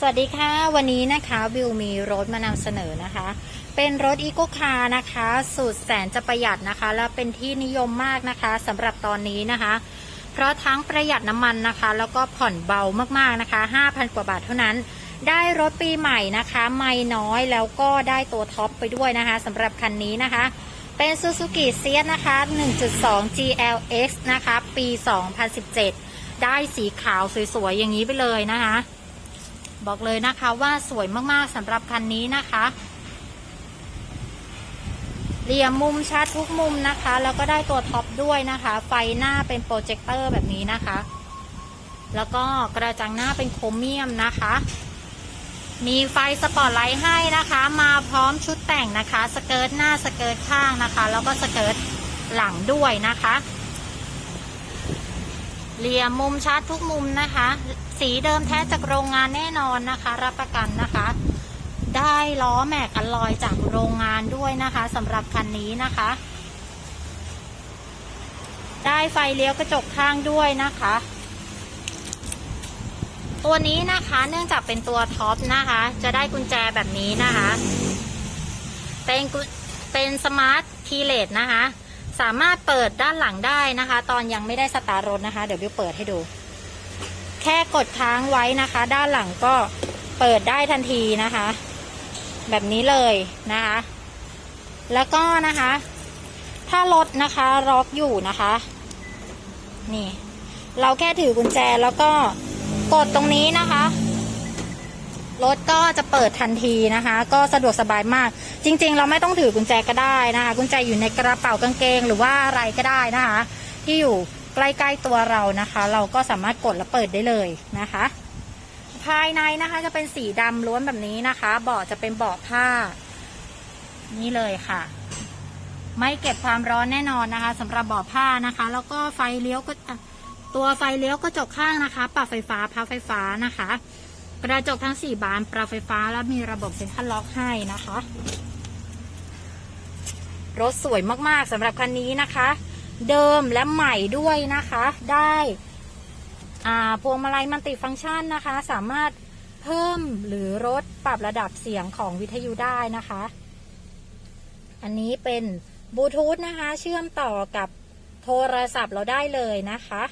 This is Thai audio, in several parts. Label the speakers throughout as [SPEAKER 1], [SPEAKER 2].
[SPEAKER 1] สวัสดีค่ะ วันนี้นะคะวิวมีรถมานำเสนอนะคะ เป็นรถอีโ c คาร์นะคะ สูตรแสนจะประหยัดนะคะ และเป็นที่นิยมมากนะคะสำหรับตอนนี้นะคะ เพราะทั้งประหยัดน้ำมันนะคะ แล้วก็ผ่อนเบามากๆนะคะ 5,000 กว่าบาทเท่านั้น ได้รถปีใหม่นะคะ ไม่น้อยแล้วก็ได้ตัวท็อปไปด้วยนะคะสำหรับคันนี้นะคะ เป็น Suzuki s e a t นะคะ 1.2 GLX นะคะ ปี 2017 ได้สีขาวสวยๆอย่างนี้ไปเลยนะคะ บอกเลยนะคะว่าสวยมากๆสำหรับคันนี้นะคะ เหลี่ยมมุมชัดทุกมุมนะคะ แล้วก็ได้ตัวท็อปด้วยนะคะ ไฟหน้าเป็นโปรเจคเตอร์แบบนี้นะคะ แล้วก็กระจังหน้าเป็นโครเมียมนะคะ มีไฟสปอตไลท์ให้นะคะ มาพร้อมชุดแต่งนะคะ สเกิร์ตหน้าสเกิร์ตข้างนะคะ แล้วก็สเกิร์ตหลังด้วยนะคะ เหลี่ยมมุมชัดทุกมุมนะคะ สีเดิมแท้จากโรงงานแน่นอนนะคะ รับประกันนะคะ ได้ล้อแม็กอลลอยจากโรงงานด้วยนะคะสำหรับคันนี้นะคะ ได้ไฟเลี้ยวกระจกข้างด้วยนะคะ ตัวนี้นะคะเนื่องจากเป็นตัวท็อปนะคะ จะได้กุญแจแบบนี้นะคะ เป็นกุเป็นสมาร์ทคีเลสนะคะ สามารถเปิดด้านหลังได้นะคะ ตอนยังไม่ได้สตาร์ทรถนะคะ เดี๋ยวบิวเปิดให้ดู แค่กดค้างไว้นะคะ ด้านหลังก็เปิดได้ทันทีนะคะ แบบนี้เลยนะคะ แล้วก็นะคะ ถ้ารถนะคะล็อกอยู่นะคะ นี่ เราแค่ถือกุญแจแล้วก็กดตรงนี้นะคะ รถก็จะเปิดทันทีนะคะ ก็สะดวกสบายมาก จริง ๆ เราไม่ต้องถือกุญแจก็ได้นะคะ กุญแจอยู่ในกระเป๋ากางเกงหรือว่าอะไรก็ได้นะคะ ที่อยู่ใกล้ๆตัวเรานะคะ เราก็สามารถกดและเปิดได้เลยนะคะ ภายในนะคะจะเป็นสีดำล้วนแบบนี้นะคะเบาะจะเป็นเบาะผ้า นี่เลยค่ะ ไม่เก็บความร้อนแน่นอนนะคะสำหรับเบาะผ้านะคะ แล้วก็ไฟเลี้ยวก็ตัวไฟเลี้ยวกระจกข้างนะคะ ปรับไฟฟ้าพับไฟฟ้านะคะ ระจกทั้ง 4 บานปรับไฟฟ้าแล้วมีระบบเซ็นทรัลล็อกให้นะคะ รถสวยมากๆสำหรับคันนี้นะคะ เดิมและใหม่ด้วยนะคะ ได้าพวงมาลัยมันติฟังก์ชันนะคะ สามารถเพิ่มหรือลดปรับระดับเสียงของวิทยุได้นะคะ อันนี้เป็นบลูทูธนะคะ เชื่อมต่อกับโทรศัพท์เราได้เลยนะคะ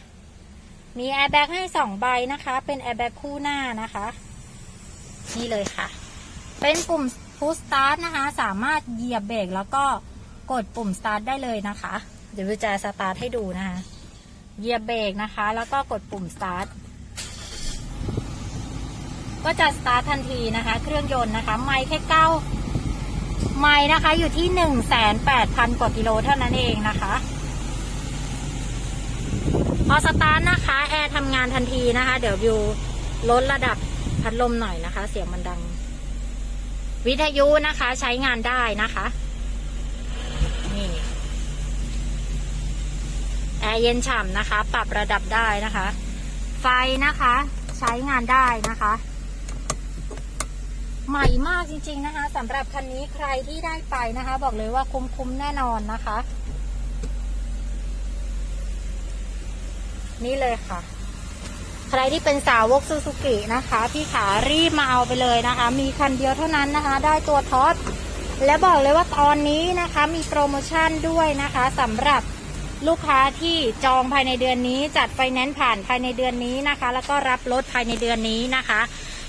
[SPEAKER 1] มีแอร์แบ็กให้สองใบนะคะ เป็นแอร์แบ็กคู่หน้านะคะ นี่เลยค่ะ เป็นปุ่มพุชสตาร์ทนะคะ สามารถเหยียบเบรกแล้วก็กดปุ่มสตาร์ทได้เลยนะคะ เดี๋ยววิจะสตาร์ทให้ดูนะคะ เหยียบเบรกนะคะ แล้วก็กดปุ่มสตาร์ทก็จะสตาร์ททันทีนะคะ เครื่องยนต์นะคะ ไม่แค่เก้าไม่นะคะ อยู่ที่หนึ่งแสนแปดพันกว่ากิโลเท่านั้นเองนะคะพอสตาร์ทนะคะ แอร์ทำงานทันทีนะคะ เดี๋ยววิวลดระดับ พัดลมหน่อยนะคะ เสียงมันดัง วิทยุนะคะใช้งานได้นะคะ นี่แอร์เย็นฉ่ำนะคะ ปรับระดับได้นะคะ ไฟนะคะ ใช้งานได้นะคะใหม่มากจริง ๆนะคะสำหรับคันนี้ใครที่ได้ไปนะคะ บอกเลยว่าคุ้มๆแน่นอนนะคะ นี่เลยค่ะ ใครที่เป็นสาวกซูซูกินะคะ พี่ขารีบมาเอาไปเลยนะคะ มีคันเดียวเท่านั้นนะคะ ได้ตัวท็อปและบอกเลยว่าตอนนี้นะคะมีโปรโมชั่นด้วยนะคะสำหรับลูกค้าที่จองภายในเดือนนี้ จัดไฟแนนซ์ผ่านภายในเดือนนี้นะคะ แล้วก็รับรถภายในเดือนนี้นะคะ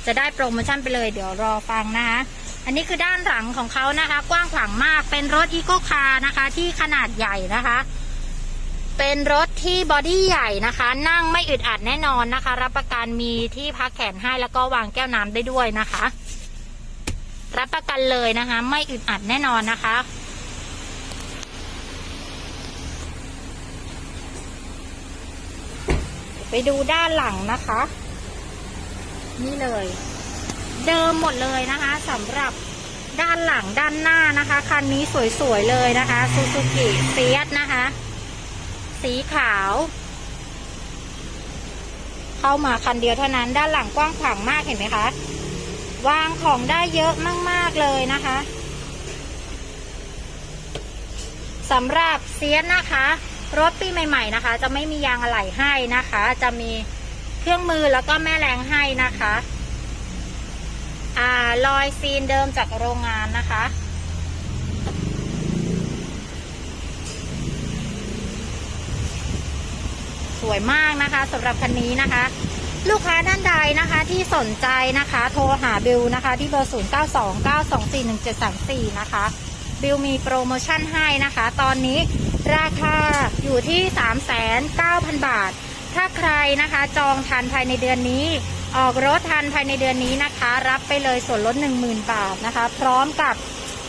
[SPEAKER 1] จะได้โปรโมชั่นไปเลยเดี๋ยวรอฟังนะคะ อันนี้คือด้านหลังของเขานะคะ กว้างขวางมากเป็นรถอีโ c คาร์นะคะ ที่ขนาดใหญ่นะคะ เป็นรถที่บอดี้ใหญ่นะคะ นั่งไม่อึดอัดแน่นอนนะคะ รับประกันมีที่พักแขนให้แล้วก็วางแก้วน้ำได้ด้วยนะคะ รับประกันเลยนะคะ ไม่อึดอัดแน่นอนนะคะไปดูด้านหลังนะคะ นี่เลย เดิมหมดเลยนะคะสำหรับด้านหลังด้านหน้านะคะ คันนี้สวยๆเลยนะคะซูซูกิเฟียสนะคะ สีขาว เข้ามาคันเดียวเท่านั้น ด้านหลังกว้างขวางมากเห็นไหมคะ วางของได้เยอะมาก ๆ เลยนะคะสำหรับเซียนนะคะ รถปีใหม่ ๆ นะคะ จะไม่มียางอะไหล่ให้นะคะ จะมีเครื่องมือแล้วก็แม่แรงให้นะคะ อ่ารอยซีนเดิมจากโรงงานนะคะ วยมากนะคะสำหรับคันนี้นะคะ ลูกค้าท่านใดนะคะที่สนใจนะคะโทรหาบิวนะคะ ที่เบอร์ 0929241734 นะคะ บิวมีโปรโมชั่นให้นะคะ ตอนนี้ราคาอยู่ที่ 3,900 บาท ถ้าใครนะคะจองทันภายในเดือนนี้ออกรถทันภายในเดือนนี้นะคะ รับไปเลยส่วนลด 10,000 บาทนะคะ พร้อมกับ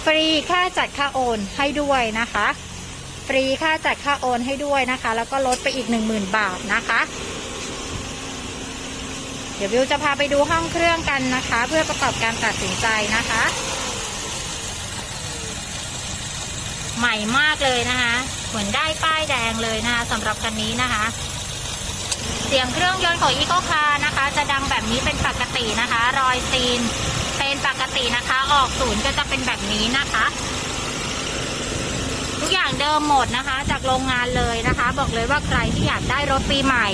[SPEAKER 1] ฟรีค่าจัดค่าโอนให้ด้วยนะคะ ฟรีค่าจัดค่าโอนให้ด้วยนะคะ แล้วก็ลดไปอีก 10,000 บาทนะคะ เดี๋ยววิวจะพาไปดูห้องเครื่องกันนะคะ เพื่อประกอบการตัดสินใจนะคะ ใหม่มากเลยนะคะ เหมือนได้ป้ายแดงเลยนะคะสำหรับคันนี้นะคะ เสียงเครื่องยนต์ของอีโคคานะคะ จะดังแบบนี้เป็นปกตินะคะ รอยซีนเป็นปกตินะคะ ออกศูนย์ก็จะเป็นแบบนี้นะคะ ทุกอย่างเดิมหมดนะคะ จากโรงงานเลยนะคะ บอกเลยว่าใครที่อยากได้รถปีใหม่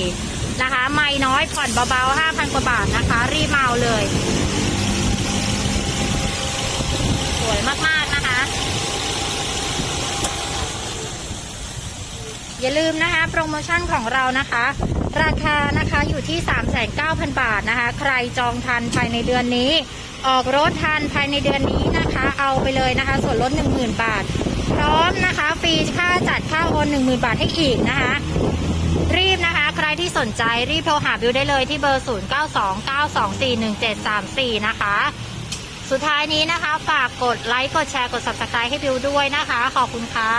[SPEAKER 1] นะคะ ไม่น้อยผ่อนเบาๆ5,000กว่าบาทนะคะ รีบมาเอาเลย สวยมากๆนะคะ อย่าลืมนะคะ โปรโมชั่นของเรานะคะ ราคานะคะอยู่ที่ 39,000 บาทนะคะ ใครจองทันภายในเดือนนี้ ออกรถทันภายในเดือนนี้นะคะ เอาไปเลยนะคะ ส่วนลด10,000 บาท พร้อมนะคะฟรีค่าจัดค่าโอน10,000 บาทให้อีกนะคะ รีบนะคะ ใครที่สนใจรีบโทรหาบิวได้เลยที่เบอร์ 0929241734 นะคะ สุดท้ายนี้นะคะ ฝากกดไลค์กดแชร์กด subscribe ให้บิวด้วยนะคะ ขอบคุณค่ะ